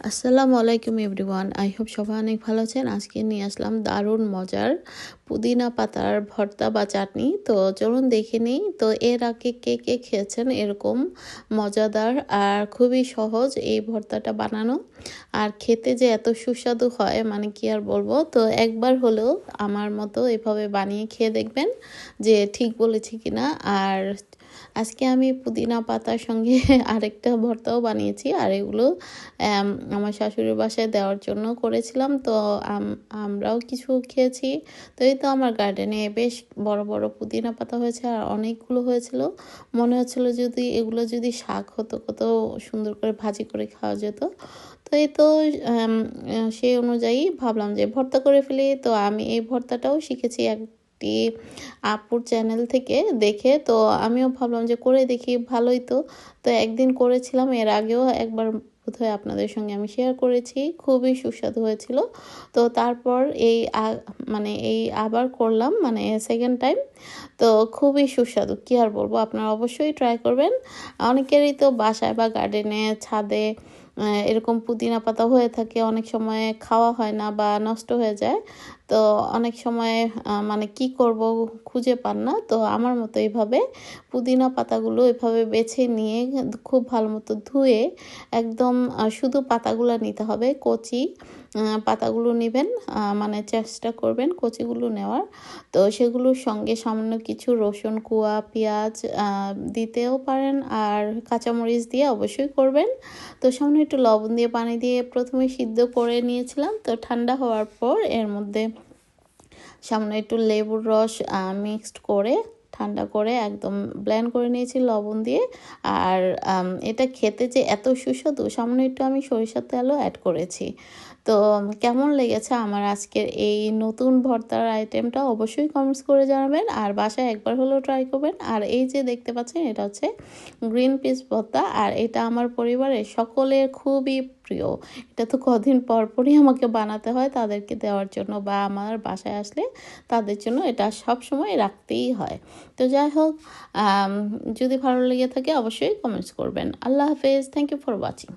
আসসালামু আলাইকুম everyone. I hope সবাই অনেক ভালো আছেন। আজকে নিয়ে আসলাম দারুণ মজার পুদিনা পাতার ভর্তা বা চাটনি। তো চলুন দেখে নিই। তো এর আগে কে কে খেয়েছেন এরকম মজাদার আর খুবই সহজ এই ভর্তাটা বানানো? আর খেতে যে এত সুস্বাদু হয় মানে কি আর বলব? তো একবার হলেও আমার মতো এভাবে বানিয়ে খেয়ে দেখবেন যে ঠিক বলেছি কিনা। আর আজকে আমি পুদিনা পাতার সঙ্গে আরেকটা ভর্তাও বানিয়েছি। আর এগুলো আমার শাশুড়ির বাসায় দেওয়ার জন্য করেছিলাম, তো আমরাও কিছু খেয়েছি। তো এই তো আমার গার্ডেনে বেশ বড় বড় পুদিনা পাতা হয়েছে আর অনেকগুলো হয়েছিল। মনে হচ্ছিল যদি এগুলো যদি শাক হতো, কত সুন্দর করে ভাজি করে খাওয়া যেত। তো এই তো সেই অনুযায়ী ভাবলাম যে ভর্তা করে ফেলি। তো আমি এই ভর্তাটাও শিখেছি এক একটি আপুর চ্যানেল থেকে দেখে। তো আমিও ভাবলাম যে করে দেখি, ভালোই তো। তো একদিন করেছিলাম, এর আগেও একবার বোধহয় আপনাদের সঙ্গে আমি শেয়ার করেছি। খুবই সুস্বাদু হয়েছিল। তো তারপর এই মানে এই আবার করলাম মানে সেকেন্ড টাইম তো খুবই সুস্বাদু, কী আর বলব? আপনারা অবশ্যই ট্রাই করবেন। অনেকেরই তো বাসায় বা গার্ডেনে ছাদে এরকম পুদিনা পাতা হয়ে থাকে, অনেক সময় খাওয়া হয় না বা নষ্ট হয়ে যায়। তো অনেক সময় মানে কি করব খুঁজে পান না। তো আমার মতো এইভাবে পুদিনা পাতাগুলো এভাবে বেছে নিয়ে খুব ভালো মতো ধুয়ে একদম শুধু পাতাগুলো নিতে হবে, কচি পাতাগুলো নেবেন মানে চেষ্টা করবেন কচিগুলো নেওয়ার। তো সেগুলোর সঙ্গে সামান্য কিছু রসুন, কুয়া, পেঁয়াজ দিতেও পারেন আর কাঁচামরিচ দিয়ে অবশ্যই করবেন। তো সামনে একটু লবণ দিয়ে পানি দিয়ে প্রথমে সিদ্ধ করে নিয়েছিলাম। তো ঠান্ডা হওয়ার পর এর মধ্যে সামনে একটু লেবুর রস মিক্সড করে ঠান্ডা করে একদম ব্ল্যান্ড করে নিয়েছি লবণ দিয়ে। আর এটা খেতে যে এত সুস্বাদু সামনে একটু আমি সরিষার তেলও অ্যাড করেছি। তো কেমন লেগেছে আমার আজকের এই নতুন ভর্তার আইটেমটা অবশ্যই কমেন্টস করে জানাবেন। আর বাসায় একবার হলেও ট্রাই করবেন। আর এই যে দেখতে পাচ্ছেন, এটা হচ্ছে গ্রিন পিস ভর্তা। আর এটা আমার পরিবারের সকলের খুবই প্রিয়। এটা তো কদিন পর পরই আমাকে বানাতে হয় তাদেরকে দেওয়ার জন্য বা আমার বাসায় আসলে তাদের জন্য এটা সব সময় রাখতেই হয়। তো যাই হোক যদি ভালো লেগে থাকে অবশ্যই কমেন্টস করবেন। আল্লাহ হাফেজ থ্যাংক ইউ ফর ওয়াচিং